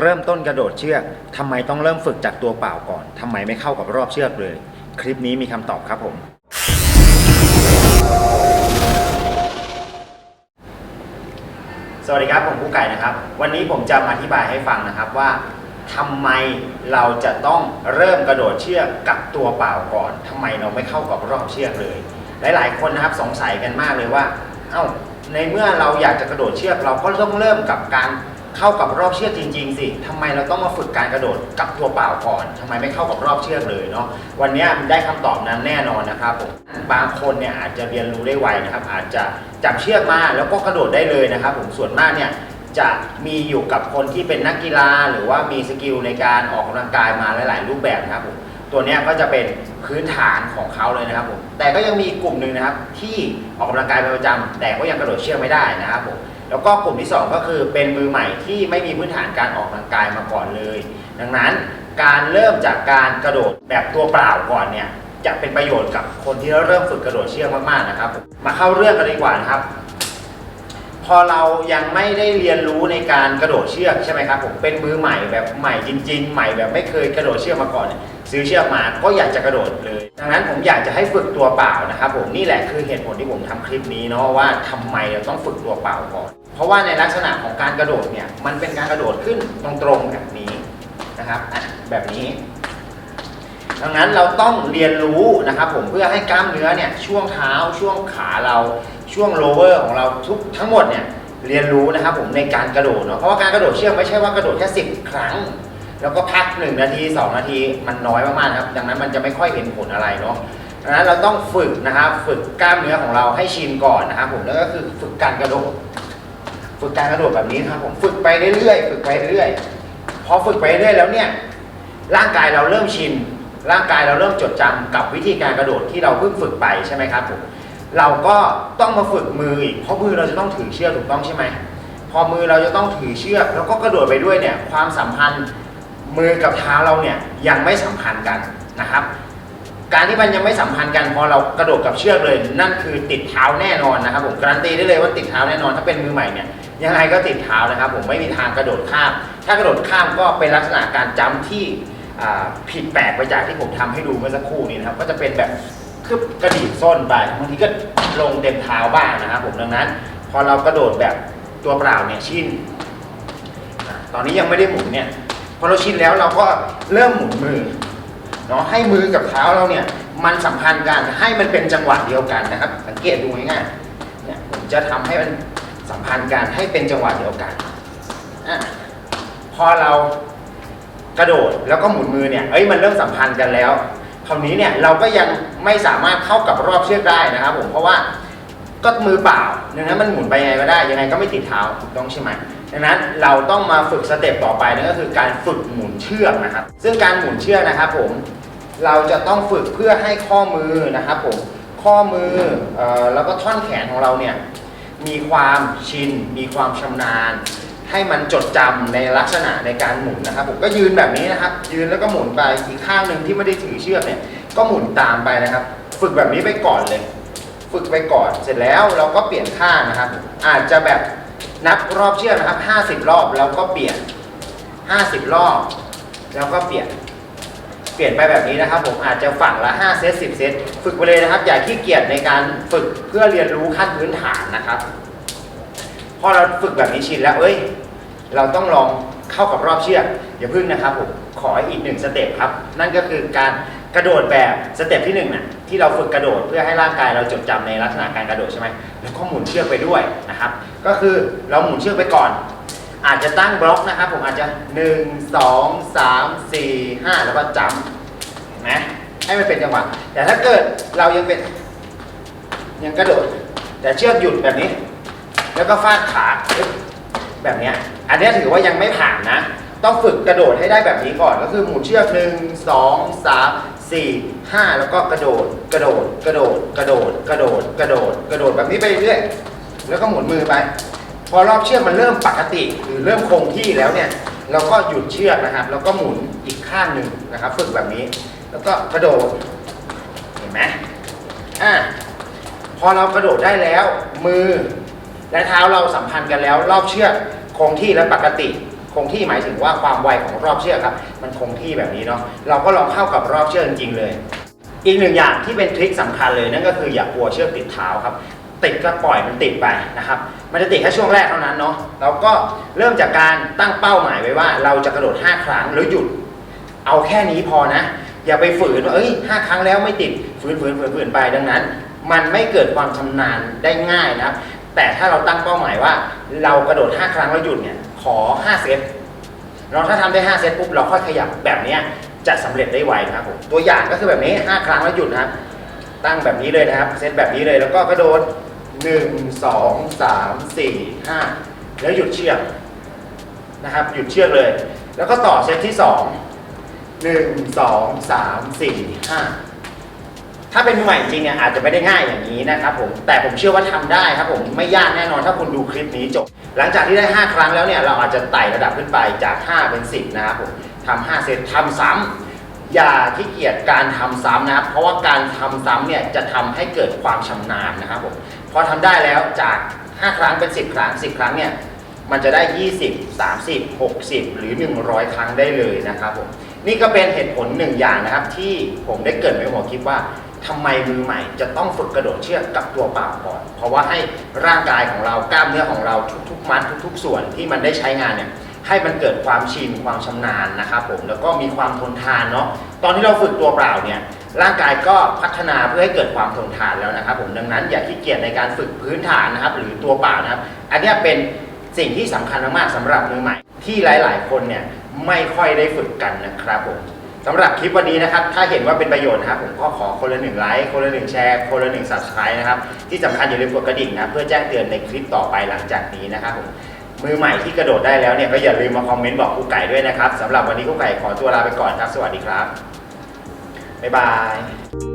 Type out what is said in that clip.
เริ่มต้นกระโดดเชือกทำไมต้องเริ่มฝึกจากตัวเปล่าก่อนทำไมไม่เข้ากับรอบเชือกเลย คลิปนี้มีคำตอบครับผม สวัสดีครับผมผู้ไก่นะครับ วันนี้ผมจะมาอธิบายให้ฟังนะครับว่าทำไมเราจะต้องเริ่มกระโดดเชือกกับตัวเปล่าก่อนทำไมเราไม่เข้ากับรอบเชือกเลย หลาย ๆ คนนะครับสงสัยกันมากเลยว่า เอ้าในเมื่อเราอยากจะกระโดดเชือกเราก็ต้องเริ่มกับการ เข้ากับรอบเชือกจริง ๆ สิทำไมเราต้องมาฝึกการกระโดดกับตัวเปล่าก่อนทำไมไม่เข้ากับรอบเชือกเลยเนาะ วันนี้ได้คำตอบนั้นแน่นอนนะครับผม บางคนเนี่ยอาจจะเรียนรู้ได้ไวนะครับ อาจจะจับเชือกมาแล้วก็กระโดดได้เลยนะครับ ผม ส่วนมากเนี่ยจะมีอยู่กับคนที่เป็นนักกีฬา หรือว่ามีสกิลในการออกกำลังกายมาหลาย ๆ รูปแบบนะครับผม ตัวเนี้ยก็จะเป็นพื้นฐานของเขาเลยนะครับผม แต่ก็ยังมีกลุ่มหนึ่งนะครับที่ออกกำลังกายเป็นประจำแต่ก็ยังกระโดดเชือกไม่ได้นะครับผม แล้วก็กลุ่มที่สองก็คือเป็นมือใหม่ที่ไม่มีพื้นฐานการออกกำลังกายมาก่อนเลย ดังนั้นการเริ่มจากการกระโดดแบบตัวเปล่าก่อนเนี่ยจะเป็นประโยชน์กับคนที่เริ่มฝึกกระโดดเชือกมากๆนะครับมมาเข้าเรื่องกันดีกว่านะครับ พอเรายังไม่ได้เรียนรู้ในการกระโดดเชือกใช่ไหมครับผมเป็นมือใหม่แบบใหม่จริง ๆ ใหม่แบบไม่เคยกระโดดเชือกมาก่อนเนี่ย ซื้อเชือกมาก็อยากจะกระโดดเลย ดังนั้นผมอยากจะให้ฝึกตัวเปล่านะครับผมนี่แหละคือเหตุผลที่ผมทำคลิปนี้เนาะว่าทำไมเราต้องฝึกตัวเปล่าก่อน เพราะว่าในลักษณะของการกระโดดเนี่ยมันเป็นการกระโดดขึ้นตรงๆแบบนี้นะครับอะแบบนี้ ดังนั้นเราต้องเรียนรู้นะครับผมเพื่อให้กล้ามเนื้อเนี่ยช่วงเท้าช่วงขาเราช่วงโลเวอร์ของเราทุกทั้งหมดเนี่ยเรียนรู้นะครับผมในการกระโดดเนาะเพราะว่าการกระโดดเชือกไม่ใช่ว่ากระโดดแค่สิบครั้ง แล้วก็พักหนึ่งนาทีสองนาทีมันน้อยมากๆครับ ดังนั้นมันจะไม่ค่อยเห็นผลอะไรเนาะดังนั้นเราต้องฝึกนะครับฝึกกล้ามเนื้อของเราให้ชินก่อนนะครับผมแล้วก็คือฝึกการกระโดด ฝึกการกระโดดแบบนี้นะครับผมฝึกไปเรื่อยๆฝึกไปเรื่อยๆพอฝึกไปเรื่อยแล้วเนี่ยร่างกายเราเริ่มชิน ร่างกายเราเริ่มจดจำกับวิธีการกระโดดที่เราเพิ่งฝึกไปใช่ไหมครับผมเราก็ต้องมาฝึกมืออีกเพราะมือเราจะต้องถือเชือกถูกต้องใช่ไหมพอมือเราจะต้องถือเชือกแล้วก็กระโดดไปด้วยเนี่ยความสัมพันธ์ มือกับเท้าเราเนี่ยยังไม่สัมพันธ์กันนะครับ การที่มันยังไม่สัมพันธ์กันพอเรากระโดดกับเชือกเลย นั่นคือติดเท้าแน่นอนนะครับ ผมการันตีได้เลยว่าติดเท้าแน่นอนถ้าเป็นมือใหม่เนี่ยยังไงก็ติดเท้านะครับ ผมไม่มีทางกระโดดข้าม ถ้ากระโดดข้ามก็เป็นลักษณะการจำที่ผิดแปลกไปจากที่ผมทำให้ดูเมื่อสักครู่นี้นะครับ ก็จะเป็นแบบคืบกระดิ่งส้นไปบางทีก็ลงเต็มเท้าบ้างนะครับ ผมดังนั้น พอเรากระโดดแบบตัวเปล่าเนี่ยชินตอนนี้ยังไม่ได้หมุนเนี่ย พอเราชินแล้วเราก็เริ่มหมุนมือเนาะให้มือกับเท้าเราเนี่ยมันสัมพันธ์กันให้มันเป็นจังหวะเดียวกันนะครับ สังเกตดูง่ายๆเนี่ยผมจะทำให้มันสัมพันธ์กันให้เป็นจังหวะเดียวกันอะพอเรากระโดดแล้วก็หมุนมือเนี่ยเอ้ยมันเริ่มสัมพันธ์กันแล้วคราวนี้เนี่ยเราก็ยังไม่สามารถเข้ากับรอบเชือกได้นะครับผมเพราะว่า ก็มือเปล่าดังนั้นมันหมุนไปยังไงก็ได้ ยังไงก็ไม่ติดเท้าถูกต้องใช่ไหมดังนั้นเราต้องมาฝึกสเต็ปต่อไปนั่นก็คือการฝึกหมุนเชือกนะครับ ซึ่งการหมุนเชือกนะครับผมเราจะต้องฝึกเพื่อให้ข้อมือนะครับผมข้อมือออแล้วก็ท่อนแขนของเราเนี่ยมีความชิน มีความชำนาญ ให้มันจดจำในลักษณะในการหมุนนะครับผมก็ยืนแบบนี้นะครับ ยืนแล้วก็หมุนไปอีกข้างหนึ่งที่ไม่ได้ถือเชือกเนี่ยก็หมุนตามไปนะครับ ฝึกแบบนี้ไปก่อนเลย ฝึกไปก่อนเสร็จแล้วเราก็เปลี่ยนข้านะครับ อาจจะแบบนับรอบเชือกนะครับ 50 รอบแล้วก็เปลี่ยน 50 รอบ แล้วก็เปลี่ยน เปลี่ยนไปแบบนี้นะครับ ผมอาจจะฝั่งละ 5 เซต 10 เซต ฝึกไปเลยนะครับ อย่าขี้เกียจในการฝึกเพื่อเรียนรู้ขั้นพื้นฐานนะครับ พอเราฝึกแบบนี้ชินแล้ว เอ้ย เราต้องลองเข้ากับรอบเชือกอย่าพึ่งนะครับผม ขออีกหนึ่งสเต็ปครับ นั่นก็คือการ กระโดดแบบสเต็ปที่หนึ่งน่ะที่เราฝึกกระโดดเพื่อให้ร่างกายเราจดจำในลักษณะการกระโดดใช่ไหมแล้วก็หมุนเชือกไปด้วยนะครับ ก็คือเราหมุนเชือกไปก่อน อาจจะตั้งบล็อกนะครับ ผมอาจจะ 1 2 3 4 5 แล้วก็จำนไหมให้มันเป็นจังหวะแต่ถ้าเกิดเรายังเป็นยังกระโดด แต่เชือกหยุดแบบนี้ แล้วก็ฟาดขาแบบนี้อันนี้ถือว่ายังไม่ผ่านนะ ต้องฝึกกระโดดให้ได้แบบนี้ก่อน ก็คือหมุนเชือกหนึ่งสองสามสี่ห้าแล้วก็กระโดด กระโดด กระโดด กระโดด กระโดด กระโดด กระโดดแบบนี้ไปเรื่อยแล้วก็หมุนมือไป พอรอบเชือกมันเริ่มปกติ หรือเริ่มคงที่แล้วเนี่ย เราก็หยุดเชือกนะครับ แล้วก็หมุนอีกข้างหนึ่งนะครับ ฝึกแบบนี้ แล้วก็กระโดด เห็นไหมอ่าพอเรากระโดดได้แล้ว มือและเท้าเราสัมพันธ์กันแล้ว รอบเชือกคงที่และปกติ คงที่หมายถึงว่าความไวของรอบเชือกครับ มันคงที่แบบนี้เนาะเราก็ลองเข้ากับรอบเชือกจริงๆเลย อีกหนึ่งอย่างที่เป็นทริคสำคัญเลยนั่นก็คืออย่ากลัวเชือกติดเท้าครับติดก็ปล่อยมันติดไปนะครับ มันจะติดแค่ช่วงแรกเท่านั้นเนาะเราก็เริ่มจากการตั้งเป้าหมายไว้ว่า เราจะกระโดด 5 ครั้งแล้วหยุด เอาแค่นี้พอนะ อย่าไปฝืนว่าเอ้ยห้าครั้งแล้วไม่ติดฝืนฝืนฝืนฝืนไปดังนั้น มันไม่เกิดความชำนาญได้ง่ายนะครับ แต่ถ้าเราตั้งเป้าหมายว่า เรากระโดด 5 ครั้งแล้วหยุดเนี่ยขอ 5 เซตเราถ้าทำได้ 5 เซตปุ๊บเราค่อยขยับแบบนี้จะสำเร็จได้ไวนะครับผมตัวอย่างก็คือแบบนี้ 5 ครั้งแล้วหยุดนะครับ ตั้งแบบนี้เลยนะครับ เซตแบบนี้เลยแล้วก็กระโดด 1 2 3 4 5 แล้วหยุดเชือกนะครับ หยุดเชือกเลย แล้วก็ต่อเซตที่ 2 1 2 3 4 5 ถ้าเป็นมือใหม่จริงเนี่ยอาจจะไม่ได้ง่ายอย่างนี้นะครับผมแต่ผมเชื่อว่าทำได้ครับผมไม่ยากแน่นอนถ้าคุณดูคลิปนี้จบ หลังจากที่ได้ 5 ครั้งแล้วเนี่ยเราอาจจะไต่ระดับขึ้นไปจาก 5 เป็น 10 นะครับผมทำ5เซตทำซ้ำอย่าขี้เกียจการทำซ้ำนะครับเพราะว่าการทำซ้ำเนี่ยจะทำให้เกิดความชำนาญนะครับผมพอทำได้แล้วจาก 5 ครั้งเป็น 10 ครั้ง 10 ครั้งเนี่ยมันจะได้ 20 30 60 หรือ 100 ครั้งได้เลยนะครับผมนี่ก็เป็นเหตุผลหนึ่งอย่างนะครับที่ผมได้เกิดไว้หัวคลิปว่า ทำไมมือใหม่จะต้องฝึกกระโดดเชือกกับตัวเปล่าก่อน เพราะว่าให้ร่างกายของเรากล้ามเนื้อของเราทุกๆ มัดทุก ๆ ส่วนที่มันได้ใช้งานเนี่ยให้มันเกิดความชินความชำนาญนะครับผมแล้วก็มีความทนทานเนาะตอนที่เราฝึกตัวเปล่าเนี่ยร่างกายก็พัฒนาเพื่อให้เกิดความทนทานแล้วนะครับผมดังนั้นอย่าขี้เกียจในการฝึกพื้นฐานนะครับ หรือตัวเปล่านะครับ อันนี้เป็นสิ่งที่สำคัญมากๆสำหรับมือใหม่ ที่หลาย ๆ คนเนี่ยไม่ค่อยได้ฝึกกันนะครับผม สำหรับคลิปวันนี้นะครับ ถ้าเห็นว่าเป็นประโยชน์นะครับ ผมก็ขอคนละหนึ่งไลค์ คนละหนึ่งแชร์ คนละหนึ่งสับสไครต์นะครับ ที่สำคัญอย่าลืมกดกระดิ่งนะเพื่อแจ้งเตือนในคลิปต่อไปหลังจากนี้นะครับผม มือใหม่ที่กระโดดได้แล้วเนี่ยก็อย่าลืมมาคอมเมนต์บอกครูไก่ด้วยนะครับสำหรับวันนี้ครูไก่ขอตัวลาไปก่อนครับ สวัสดีครับ บ๊ายบาย